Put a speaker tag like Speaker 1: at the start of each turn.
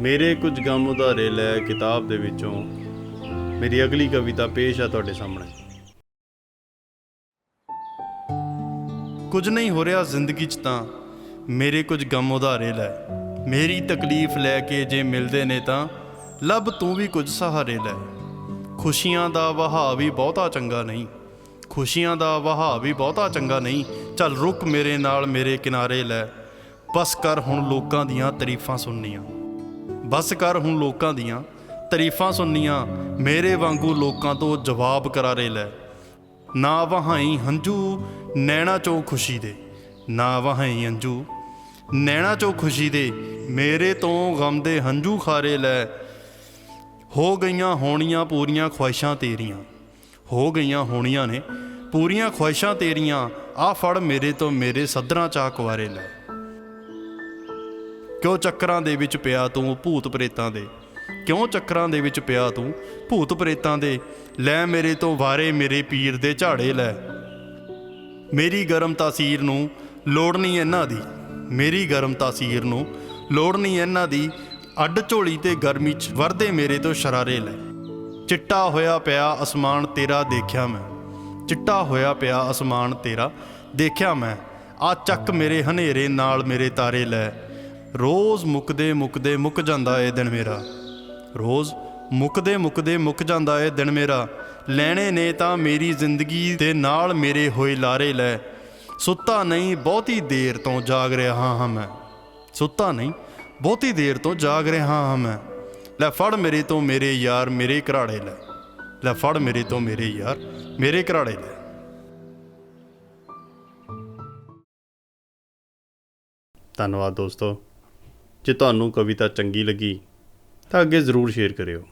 Speaker 1: ਮੇਰੇ ਕੁਝ ਗਮ ਉਧਾਰੇ ਲੈ ਕਿਤਾਬ ਦੇ ਵਿੱਚੋਂ ਮੇਰੀ ਅਗਲੀ ਕਵਿਤਾ ਪੇਸ਼ ਆ ਤੁਹਾਡੇ ਸਾਹਮਣੇ। ਕੁਝ ਨਹੀਂ ਹੋ ਰਿਹਾ ਜ਼ਿੰਦਗੀ 'ਚ ਤਾਂ ਮੇਰੇ ਕੁਝ ਗਮ ਉਧਾਰੇ ਲੈ। ਮੇਰੀ ਤਕਲੀਫ ਲੈ ਕੇ ਜੇ ਮਿਲਦੇ ਨੇ ਤਾਂ ਲੱਭ ਤੂੰ ਵੀ ਕੁਝ ਸਹਾਰੇ ਲੈ। ਖੁਸ਼ੀਆਂ ਦਾ ਵਹਾਅ ਵੀ ਬਹੁਤਾ ਚੰਗਾ ਨਹੀਂ। ਖੁਸ਼ੀਆਂ ਦਾ ਵਹਾਅ ਵੀ ਬਹੁਤਾ ਚੰਗਾ ਨਹੀਂ। ਚੱਲ ਰੁਕ ਮੇਰੇ ਨਾਲ ਮੇਰੇ ਕਿਨਾਰੇ ਲੈ। ਬਸ ਕਰ ਹੁਣ ਲੋਕਾਂ ਦੀਆਂ ਤਾਰੀਫਾਂ ਸੁਣਨੀਆਂ। ਬਸ ਕਰ ਹੁਣ ਲੋਕਾਂ ਦੀਆਂ, ਤਾਰੀਫਾਂ ਸੁਣਨੀਆਂ, ਮੇਰੇ ਵਾਂਗੂ ਲੋਕਾਂ ਤੋਂ ਜਵਾਬ ਕਰਾਰੇ ਲੈ। ਨਾ ਵਹਾਈ ਹੰਝੂ, ਨੈਣਾ ਚੋਂ ਖੁਸ਼ੀ ਦੇ। ਨਾ ਵਹਾਈ ਹੰਝੂ, ਨੈਣਾ ਚੋਂ ਖੁਸ਼ੀ ਦੇ। ਮੇਰੇ ਤੋਂ ਗਮ ਦੇ ਹੰਝੂ ਖਾਰੇ ਲੈ। ਹੋ ਗਈਆਂ ਹੋਣੀਆਂ ਪੂਰੀਆਂ ਖੁਆਇਸ਼ਾਂ ਤੇਰੀਆਂ। ਹੋ ਗਈਆਂ ਹੋਣੀਆਂ ਨੇ ਪੂਰੀਆਂ ਖੁਆਇਸ਼ਾਂ ਤੇਰੀਆਂ। ਆ ਫੜ ਮੇਰੇ ਤੋਂ ਮੇਰੇ ਸੱਧਰਾਂ ਚਾ ਕੁਆਰੇ ਲੈ। ਕਿਉਂ ਚੱਕਰਾਂ ਦੇ ਵਿੱਚ ਪਿਆ ਤੂੰ ਭੂਤ ਪ੍ਰੇਤਾਂ ਦੇ? ਕਿਉਂ ਚੱਕਰਾਂ ਦੇ ਵਿੱਚ ਪਿਆ ਤੂੰ ਭੂਤ ਪ੍ਰੇਤਾਂ ਦੇ? ਲੈ ਮੇਰੇ ਤੋਂ ਵਾਰੇ ਮੇਰੇ ਪੀਰ ਦੇ ਝਾੜੇ ਲੈ। ਮੇਰੀ ਗਰਮ ਤਾਸੀਰ ਨੂੰ ਲੋੜ ਨਹੀਂ ਇਹਨਾਂ ਦੀ। ਮੇਰੀ ਗਰਮ ਤਾਸੀਰ ਨੂੰ ਲੋੜ ਨਹੀਂ ਇਹਨਾਂ ਦੀ। ਅੱਡ ਝੋਲੀ ਤੇ ਗਰਮੀ ਚ ਵਰਦੇ ਮੇਰੇ ਤੋਂ ਸ਼ਰਾਰੇ ਲੈ। ਚਿੱਟਾ ਹੋਇਆ ਪਿਆ ਅਸਮਾਨ ਤੇਰਾ ਦੇਖਿਆ ਮੈਂ। ਚਿੱਟਾ ਹੋਇਆ ਪਿਆ ਅਸਮਾਨ ਤੇਰਾ ਦੇਖਿਆ ਮੈਂ। ਆ ਚੱਕ ਮੇਰੇ ਹਨੇਰੇ ਨਾਲ ਮੇਰੇ ਤਾਰੇ ਲੈ। ਰੋਜ਼ ਮੁੱਕਦੇ ਮੁੱਕਦੇ ਮੁੱਕ ਜਾਂਦਾ ਏ ਦਿਨ ਮੇਰਾ। ਰੋਜ਼ ਮੁੱਕਦੇ ਮੁੱਕਦੇ ਮੁੱਕ ਜਾਂਦਾ ਏ ਦਿਨ ਮੇਰਾ। ਲੈਣੇ ਨੇ ਤਾਂ ਮੇਰੀ ਜ਼ਿੰਦਗੀ ਦੇ ਨਾਲ ਮੇਰੇ ਹੋਏ ਲਾਰੇ ਲੈ। ਸੁੱਤਾ ਨਹੀਂ ਬਹੁਤੀ ਦੇਰ ਤੋਂ ਜਾਗ ਰਿਹਾ ਹਾਂ ਮੈਂ। ਸੁੱਤਾ ਨਹੀਂ ਬਹੁਤੀ ਦੇਰ ਤੋਂ ਜਾਗ ਰਿਹਾ ਹਾਂ ਮੈਂ। ਲੈ ਫੜ ਮੇਰੇ ਤੋਂ ਮੇਰੇ ਯਾਰ ਮੇਰੇ ਘਰਾੜੇ ਲੈ। ਲੈ ਫੜ ਮੇਰੇ ਤੋਂ ਮੇਰੇ ਯਾਰ ਮੇਰੇ ਘਰਾੜੇ ਲੈ। ਧੰਨਵਾਦ ਦੋਸਤੋ। ਜੇ ਤੁਹਾਨੂੰ ਕਵਿਤਾ ਚੰਗੀ ਲੱਗੀ ਤਾਂ ਅੱਗੇ ਜ਼ਰੂਰ ਸ਼ੇਅਰ ਕਰਿਓ।